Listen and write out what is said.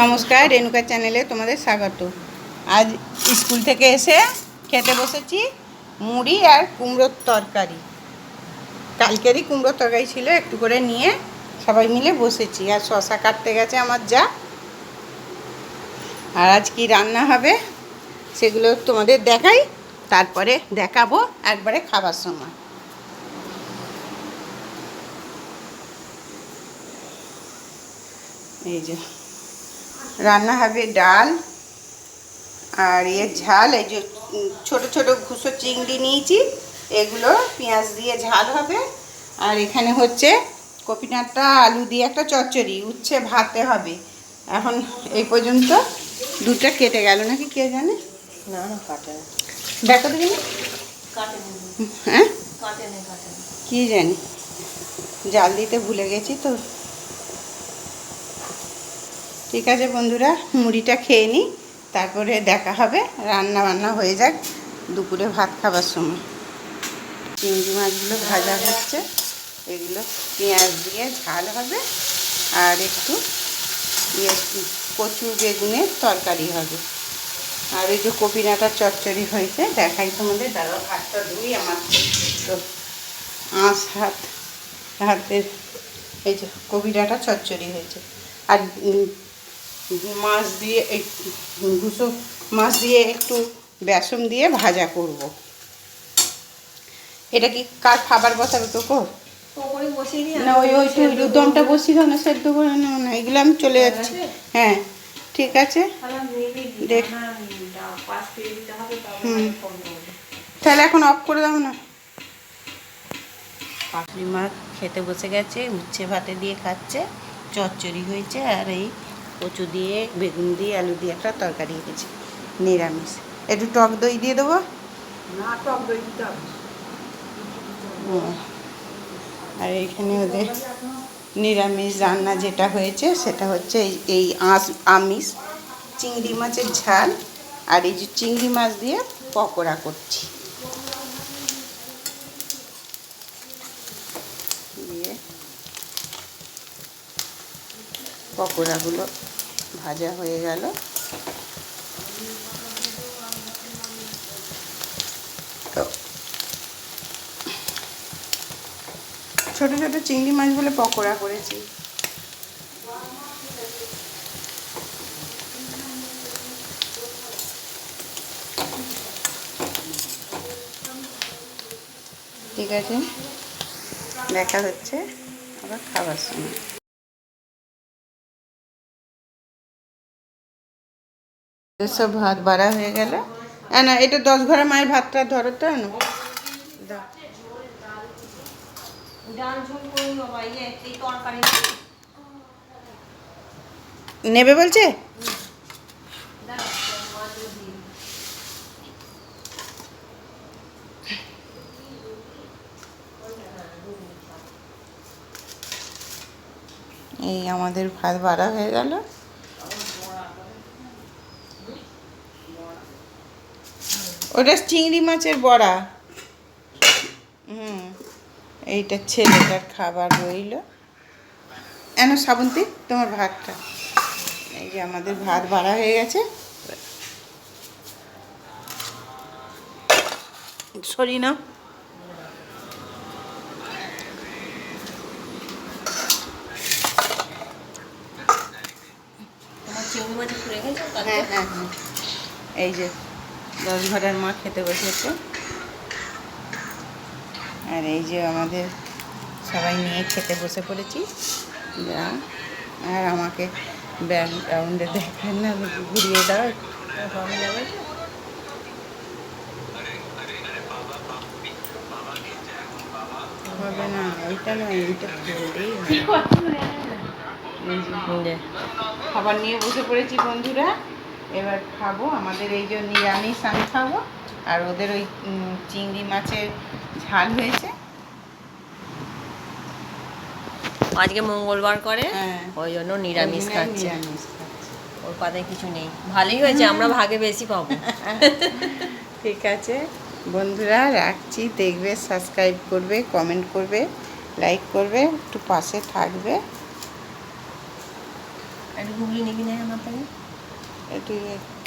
নমস্কার, রেণুকা চ্যানেলে তোমাদের স্বাগত। আজ স্কুল থেকে এসে খেতে বসেছি মুড়ি আর কুমড়োর তরকারি। কালকেরই কুমড়োর তরকারি ছিল, একটু করে নিয়ে সবাই মিলে বসেছি। আর শশা কাটতে গেছে আমার যা। আর আজ কি রান্না হবে সেগুলো তোমাদের দেখাই, তারপরে দেখাবো একবারে খাবার সময়। এই যে রান্না হবে ডাল আর এর ঝাল এই যে ছোট ছোট ঘুষো চিংড়ি নিয়েছি এগুলো পেঁয়াজ দিয়ে ঝাল হবে। আর এখানে হচ্ছে কপিনাটটা আলু দিয়ে একটা চচ্চড়ি উচ্ছে ভাতে হবে। এখন এই পর্যন্ত দুটো কেটে গেল নাকি কে জানে? না না কাটে দেখো তো না। হ্যাঁ? কি জানি? জাল দিতে ভুলে গেছি তো। ঠিক আছে বন্ধুরা, মুড়িটা খেয়ে নিই তারপরে দেখা হবে, রান্না বান্না হয়ে যাক দুপুরে ভাত খাবার সময়। চিংড়ি মাছগুলো ভাজা হচ্ছে, এগুলো পেঁয়াজ দিয়ে ঝাল হবে, আর একটু ইয়ে কচু বেগুনের তরকারি হবে। আর এই যে কপিনাটা চচ্চড়ি হয়েছে, দেখাই তোমাদের, দাদা ভাতটা ধুই আমার তো আঁশ হাত, হাতের, এই যে কবিরাটা চচ্চড়ি হয়েছে। আর মাছ দিয়ে এই ঘুষো মাছ দিয়ে একটু বেসন দিয়ে ভাজা করব। এটা কি কার খাবার বসাবে তো কর ওপরে বসিয়ে দিই না ওই ওই ওই দমটা বসি দাও না সেদ্ধ করে না না এগুলো আমি চলে যাচ্ছি। হ্যাঁ ঠিক আছে? দেখ। হুম। তাহলে এখন অফ করে দাও না। পাপড়ি মা খেতে বসে গেছে উচ্ছে ভাতে দিয়ে খাচ্ছে চচ্চড়ি হয়েছে আর এই কচু দিয়ে বেগুন দিয়ে আলু দিয়ে একটা তরকারি হয়েছে নিরামিষ। একটু টক দই দিয়ে দেবো? না টক দই দিতে। আর এখানে ওদের নিরামিষ রান্না যেটা হয়েছে সেটা হচ্ছে এই- এই আঁশ আমিষ চিংড়ি মাছের ঝাল আর এই যে চিংড়ি মাছ দিয়ে পকোড়া করছি। দিয়ে পকোড়াগুলো ভাজা হয়ে গেল। ছোট ছোট চিংড়ি মাছ বলে পকোড়া করেছি। ঠিক আছে। দেখা হচ্ছে আবার খাবার সময়। সব ভাত বাড়া হয়ে গেল। না, এটা দশ ঘরে মায়ের ভাতটা ধরো তো না। নেবে বলছে? এই আমাদের ভাত বাড়া হয়ে গেল। ওটা চিংড়ি মাছের বড়া। হুম এইটা ছেলেটার খাবার রইল। এন শ্রাবন্তী তোমার ভাতটা। এই যে আমাদের ভাত বাড়া হয়ে গেছে। সরি না। হ্যাঁ হ্যাঁ হ্যাঁ। এই যে দশ ঘরের মা খেতে বসেছে। আর এই যে আমাদের সবাই নিয়ে খেতে বসে পড়েছি। যা আর আমাকে ব্যাকগ্রাউন্ডে দেখেন না ঘুরিয়ে দাও কমে যাবে হবে না ওইটা নয় এইটা খাবার নিয়ে বসে পড়েছি বন্ধুরা। এবার খাব। আমাদের এই যে নিরামিষ আমি খাব আর ওদের ওই চিংড়ি মাছের ঝাল হয়েছে। আজকে মঙ্গলবার করে হ্যাঁ। ওই জন্য নিরামিষ খাচ্ছে। নিরামিষ খাচ্ছি। ওর পাতায় কিছু নেই। ভালোই হয়েছে আমরা ভাগে বেশি পাবো। ঠিক আছে। বন্ধুরা রাখছি। দেখবে সাবস্ক্রাইব করবে কমেন্ট করবে লাইক করবে একটু পাশে থাকবে। আর ঘুগলি নিবি না আমার থেকে একটু